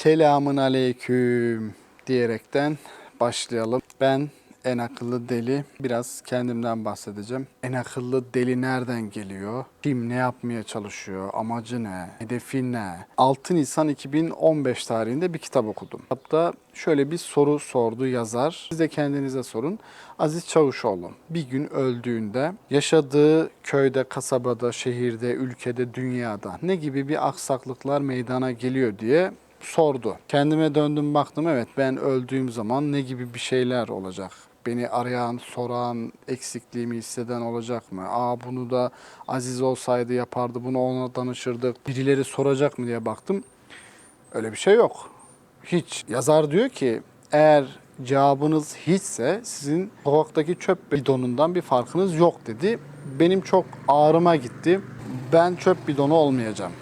Selamın aleyküm diyerekten başlayalım. Ben en akıllı deli. Biraz kendimden bahsedeceğim. En akıllı deli nereden geliyor? Kim ne yapmaya çalışıyor? Amacı ne? Hedefi ne? 6 Nisan 2015 tarihinde bir kitap okudum. Kitapta şöyle bir soru sordu yazar. Siz de kendinize sorun. Aziz Çavuşoğlu bir gün öldüğünde yaşadığı köyde, kasabada, şehirde, ülkede, dünyada ne gibi bir aksaklıklar meydana geliyor diye sordu. Kendime döndüm baktım evet ben öldüğüm zaman ne gibi bir şeyler olacak? Beni arayan, soran, eksikliğimi hisseden olacak mı? Aa bunu da Aziz olsaydı yapardı, bunu ona danışırdık. Birileri soracak mı diye baktım. Öyle bir şey yok. Hiç. Yazar diyor ki eğer cevabınız hiçse sizin sokaktaki çöp bidonundan bir farkınız yok dedi. Benim çok ağrıma gitti. Ben çöp bidonu olmayacağım.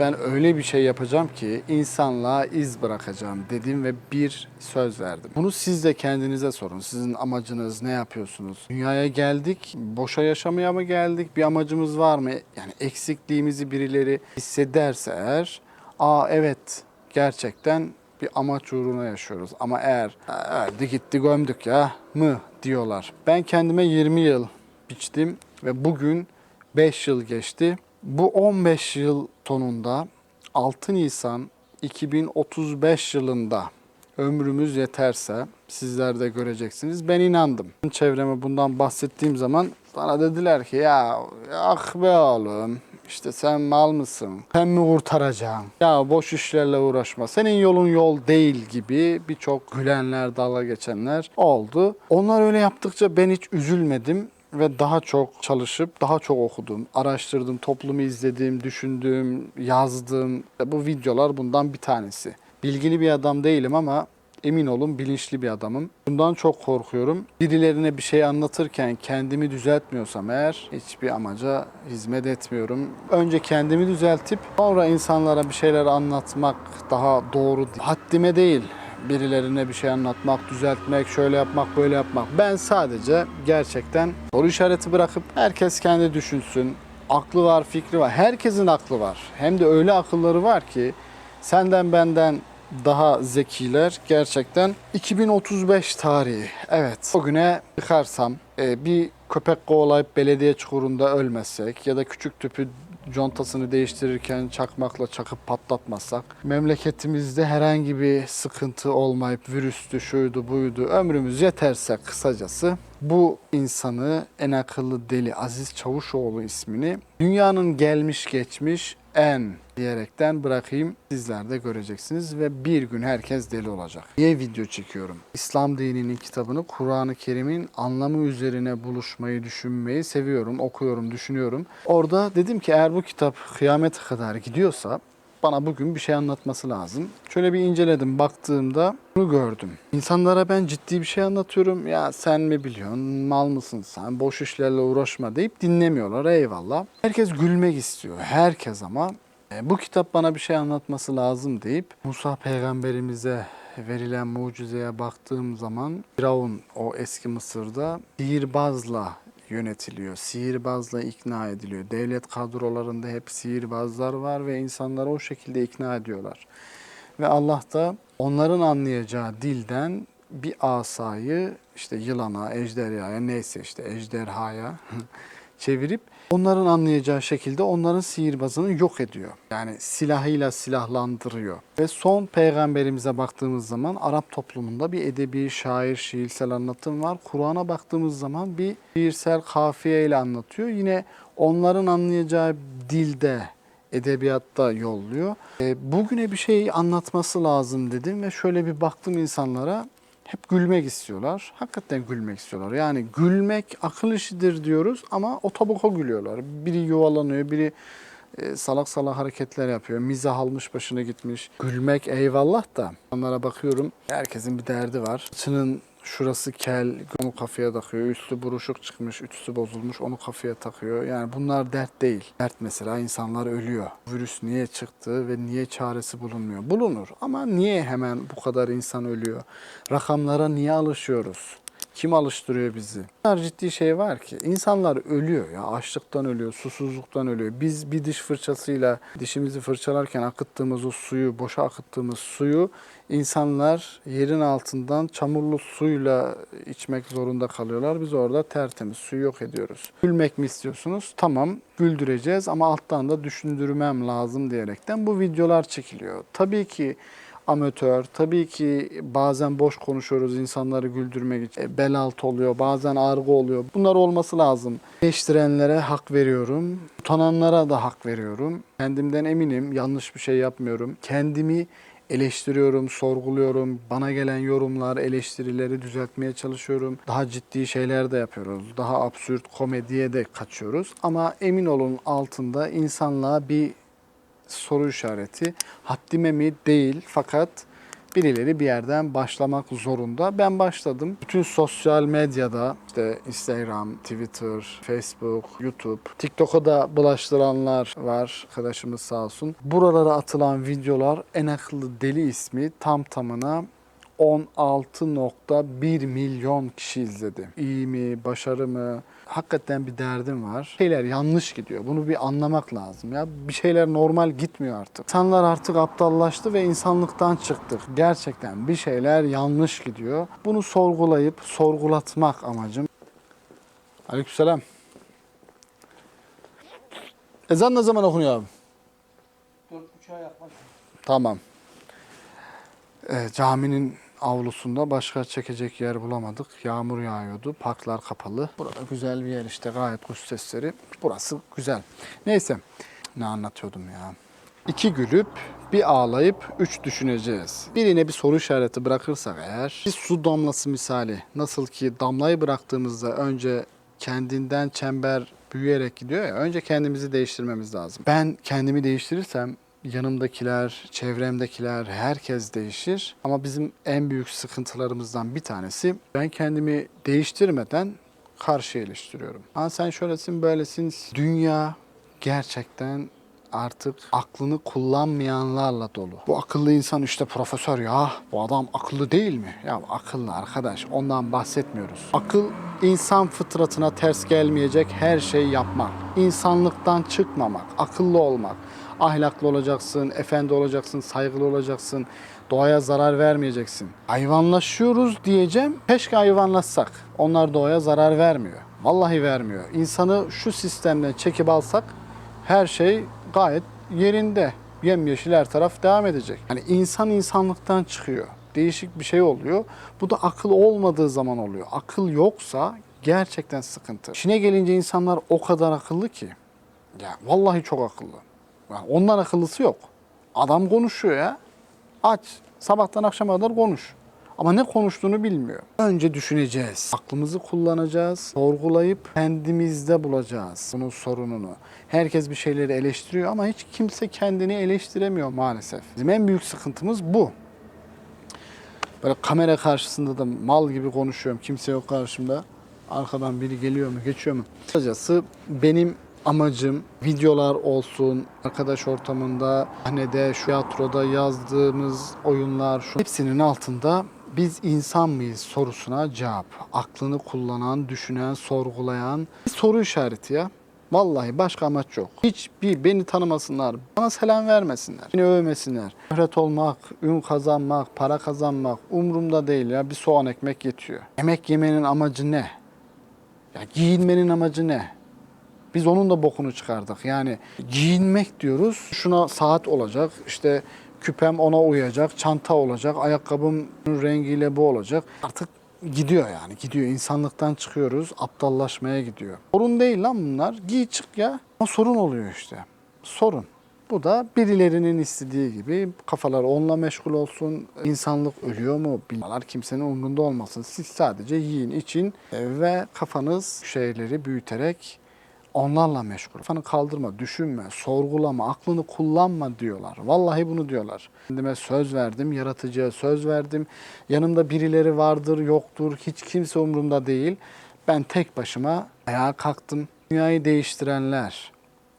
Ben öyle bir şey yapacağım ki insanlığa iz bırakacağım dedim ve bir söz verdim. Bunu siz de kendinize sorun. Sizin amacınız ne yapıyorsunuz? Dünyaya geldik, boşa yaşamaya mı geldik? Bir amacımız var mı? Yani eksikliğimizi birileri hissederse eğer, aa evet gerçekten bir amaç uğruna yaşıyoruz. Ama eğer "Ha, öldü gitti gömdük ya mı diyorlar. Ben kendime 20 yıl biçtim ve bugün 5 yıl geçti. Bu 15 yıl sonunda 6 Nisan 2035 yılında ömrümüz yeterse sizler de göreceksiniz. Ben inandım. Çevreme bundan bahsettiğim zaman bana dediler ki ya ah be oğlum işte sen mal mısın? Sen mi kurtaracaksın? Ya boş işlerle uğraşma. Senin yolun yol değil gibi birçok gülenler, dalga geçenler oldu. Onlar öyle yaptıkça ben hiç üzülmedim ve daha çok çalışıp daha çok okudum, araştırdım, toplumu izledim, düşündüm, yazdım. Bu videolar bundan bir tanesi. Bilgili bir adam değilim ama emin olun bilinçli bir adamım. Bundan çok korkuyorum. Birilerine bir şey anlatırken kendimi düzeltmiyorsam eğer hiçbir amaca hizmet etmiyorum. Önce kendimi düzeltip sonra insanlara bir şeyler anlatmak daha doğru. Haddime değil birilerine bir şey anlatmak, düzeltmek, şöyle yapmak, böyle yapmak. Ben sadece gerçekten soru işareti bırakıp herkes kendi düşünsün. Aklı var, fikri var. Herkesin aklı var. Hem de öyle akılları var ki senden benden daha zekiler gerçekten 2035 tarihi. Evet. O güne çıkarsam e, bir köpek kovalayıp belediye çukurunda ölmezsek ya da küçük tüpü contasını değiştirirken çakmakla çakıp patlatmazsak memleketimizde herhangi bir sıkıntı olmayıp virüstü şuydu buydu ömrümüz yeterse kısacası bu insanı en akıllı deli Aziz Çavuşoğlu ismini dünyanın gelmiş geçmiş en diyerekten bırakayım. Sizler de göreceksiniz ve bir gün herkes deli olacak. Niye video çekiyorum? İslam dininin kitabını Kur'an-ı Kerim'in anlamı üzerine buluşmayı, düşünmeyi seviyorum, okuyorum, düşünüyorum. Orada dedim ki eğer bu kitap kıyamete kadar gidiyorsa bana bugün bir şey anlatması lazım. Şöyle bir inceledim, baktığımda bunu gördüm. İnsanlara ben ciddi bir şey anlatıyorum. Ya sen mi biliyorsun, mal mısın sen, boş işlerle uğraşma deyip dinlemiyorlar. Eyvallah. Herkes gülmek istiyor. Herkes ama e, bu kitap bana bir şey anlatması lazım deyip Musa peygamberimize verilen mucizeye baktığım zaman Firavun o eski Mısır'da sihirbazla yönetiliyor. Sihirbazla ikna ediliyor. Devlet kadrolarında hep sihirbazlar var ve insanları o şekilde ikna ediyorlar. Ve Allah da onların anlayacağı dilden bir asayı işte yılana, ejderhaya neyse işte ejderhaya çevirip onların anlayacağı şekilde onların sihirbazını yok ediyor. Yani silahıyla silahlandırıyor. Ve son peygamberimize baktığımız zaman Arap toplumunda bir edebi, şair, şiirsel anlatım var. Kur'an'a baktığımız zaman bir şiirsel kafiye ile anlatıyor. Yine onların anlayacağı dilde edebiyatta yolluyor. E, bugüne bir şey anlatması lazım dedim ve şöyle bir baktım insanlara. Hep gülmek istiyorlar. Hakikaten gülmek istiyorlar. Yani gülmek akıl işidir diyoruz ama o tabuka gülüyorlar. Biri yuvalanıyor, biri e, salak salak hareketler yapıyor. Mizah almış başına gitmiş. Gülmek eyvallah da. Onlara bakıyorum. Herkesin bir derdi var. Saçının şurası kel, onu kafaya takıyor. Üstü buruşuk çıkmış, üstü bozulmuş, onu kafaya takıyor. Yani bunlar dert değil. Dert mesela insanlar ölüyor. Virüs niye çıktı ve niye çaresi bulunmuyor? Bulunur ama niye hemen bu kadar insan ölüyor? Rakamlara niye alışıyoruz? Kim alıştırıyor bizi? Kadar ciddi şey var ki. insanlar ölüyor ya. Açlıktan ölüyor, susuzluktan ölüyor. Biz bir diş fırçasıyla dişimizi fırçalarken akıttığımız o suyu, boşa akıttığımız suyu insanlar yerin altından çamurlu suyla içmek zorunda kalıyorlar. Biz orada tertemiz suyu yok ediyoruz. Gülmek mi istiyorsunuz? Tamam güldüreceğiz ama alttan da düşündürmem lazım diyerekten bu videolar çekiliyor. Tabii ki amatör. Tabii ki bazen boş konuşuyoruz insanları güldürmek için. E, Bel altı oluyor, bazen argo oluyor. Bunlar olması lazım. Eleştirenlere hak veriyorum. Utananlara da hak veriyorum. Kendimden eminim. Yanlış bir şey yapmıyorum. Kendimi eleştiriyorum, sorguluyorum. Bana gelen yorumlar, eleştirileri düzeltmeye çalışıyorum. Daha ciddi şeyler de yapıyoruz. Daha absürt komediye de kaçıyoruz. Ama emin olun altında insanlığa bir soru işareti. Haddime mi? Değil. Fakat birileri bir yerden başlamak zorunda. Ben başladım. Bütün sosyal medyada işte Instagram, Twitter, Facebook, YouTube, TikTok'a da bulaştıranlar var. Arkadaşımız sağ olsun. Buralara atılan videolar En Akıllı Deli ismi tam tamına 16.1 milyon kişi izledi. İyi mi, başarı mı? Hakikaten bir derdim var. Şeyler yanlış gidiyor. Bunu bir anlamak lazım ya. Bir şeyler normal gitmiyor artık. İnsanlar artık aptallaştı ve insanlıktan çıktık. Gerçekten bir şeyler yanlış gidiyor. Bunu sorgulayıp sorgulatmak amacım. Aleykümselam. Ezan ne zaman okunuyor abi? Dört buçuğa yaklaşık. Tamam. Ee, caminin avlusunda başka çekecek yer bulamadık. Yağmur yağıyordu. Parklar kapalı. Burada güzel bir yer işte gayet kuş sesleri. Burası güzel. Neyse. Ne anlatıyordum ya. İki gülüp bir ağlayıp üç düşüneceğiz. Birine bir soru işareti bırakırsak eğer bir su damlası misali nasıl ki damlayı bıraktığımızda önce kendinden çember büyüyerek gidiyor ya önce kendimizi değiştirmemiz lazım. Ben kendimi değiştirirsem yanımdakiler, çevremdekiler, herkes değişir. Ama bizim en büyük sıkıntılarımızdan bir tanesi ben kendimi değiştirmeden karşı eleştiriyorum. Ha sen şöylesin, böylesin. Dünya gerçekten artık aklını kullanmayanlarla dolu. Bu akıllı insan işte profesör ya. Bu adam akıllı değil mi? Ya akıllı arkadaş. Ondan bahsetmiyoruz. Akıl insan fıtratına ters gelmeyecek her şeyi yapmak. İnsanlıktan çıkmamak, akıllı olmak. Ahlaklı olacaksın, efendi olacaksın, saygılı olacaksın. Doğaya zarar vermeyeceksin. Hayvanlaşıyoruz diyeceğim. Keşke hayvanlaşsak. Onlar doğaya zarar vermiyor. Vallahi vermiyor. İnsanı şu sistemden çekip alsak her şey gayet yerinde. Yemyeşil her taraf devam edecek. Yani insan insanlıktan çıkıyor. Değişik bir şey oluyor. Bu da akıl olmadığı zaman oluyor. Akıl yoksa gerçekten sıkıntı. İşine gelince insanlar o kadar akıllı ki. Ya vallahi çok akıllı. Yani ondan akıllısı yok. Adam konuşuyor ya. Aç. Sabahtan akşama kadar konuş. Ama ne konuştuğunu bilmiyor. Önce düşüneceğiz. Aklımızı kullanacağız. Sorgulayıp kendimizde bulacağız bunun sorununu. Herkes bir şeyleri eleştiriyor ama hiç kimse kendini eleştiremiyor maalesef. Bizim en büyük sıkıntımız bu. Böyle kamera karşısında da mal gibi konuşuyorum. Kimse yok karşımda. Arkadan biri geliyor mu, geçiyor mu? Kısacası benim amacım videolar olsun, arkadaş ortamında, sahnede, şu tiyatroda yazdığımız oyunlar, şu hepsinin altında biz insan mıyız sorusuna cevap. Aklını kullanan, düşünen, sorgulayan bir soru işareti ya. Vallahi başka amaç yok. Hiçbir beni tanımasınlar, bana selam vermesinler, beni övmesinler. Şöhret olmak, ün kazanmak, para kazanmak umurumda değil ya. Bir soğan ekmek yetiyor. Yemek yemenin amacı ne? Ya giyinmenin amacı ne? Biz onun da bokunu çıkardık. Yani giyinmek diyoruz. Şuna saat olacak. işte küpem ona uyacak. Çanta olacak. Ayakkabım rengiyle bu olacak. Artık gidiyor yani. Gidiyor. İnsanlıktan çıkıyoruz. Aptallaşmaya gidiyor. Sorun değil lan bunlar. Giy çık ya. Ama sorun oluyor işte. Sorun. Bu da birilerinin istediği gibi kafalar onunla meşgul olsun. İnsanlık ölüyor mu bilmiyorlar. Kimsenin umrunda olmasın. Siz sadece yiyin, için ve kafanız şeyleri büyüterek onlarla meşgul. Kafanı kaldırma, düşünme, sorgulama, aklını kullanma diyorlar. Vallahi bunu diyorlar. Kendime söz verdim, yaratıcıya söz verdim. Yanımda birileri vardır, yoktur, hiç kimse umurumda değil. Ben tek başıma ayağa kalktım. Dünyayı değiştirenler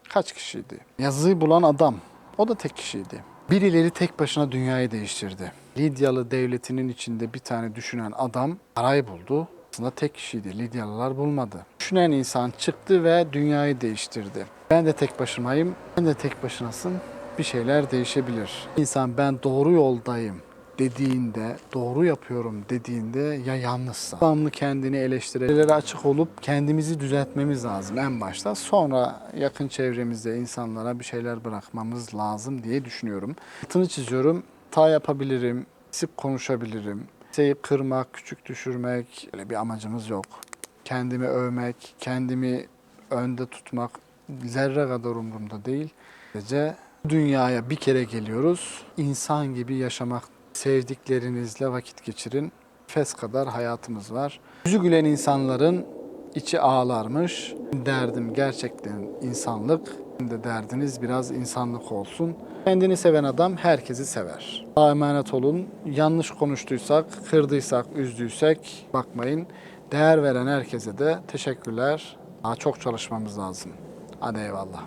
kaç kişiydi? Yazıyı bulan adam, o da tek kişiydi. Birileri tek başına dünyayı değiştirdi. Lidyalı devletinin içinde bir tane düşünen adam parayı buldu. Aslında tek kişiydi. Lidyalılar bulmadı. Düşünen insan çıktı ve dünyayı değiştirdi. Ben de tek başımayım. Sen de tek başınasın. Bir şeyler değişebilir. İnsan ben doğru yoldayım dediğinde, doğru yapıyorum dediğinde ya yalnızsa. Devamlı kendini eleştirilere açık olup kendimizi düzeltmemiz lazım en başta. Sonra yakın çevremizde insanlara bir şeyler bırakmamız lazım diye düşünüyorum. Altını çiziyorum. Ta yapabilirim, sip konuşabilirim. Kimseyi kırmak, küçük düşürmek öyle bir amacımız yok. Kendimi övmek, kendimi önde tutmak zerre kadar umurumda değil. Sadece dünyaya bir kere geliyoruz. İnsan gibi yaşamak, sevdiklerinizle vakit geçirin. Fes kadar hayatımız var. Yüzü gülen insanların içi ağlarmış. Derdim gerçekten insanlık. De derdiniz biraz insanlık olsun. Kendini seven adam herkesi sever. Allah'a emanet olun. Yanlış konuştuysak, kırdıysak, üzdüysek bakmayın. Değer veren herkese de teşekkürler. Daha çok çalışmamız lazım. Hadi eyvallah.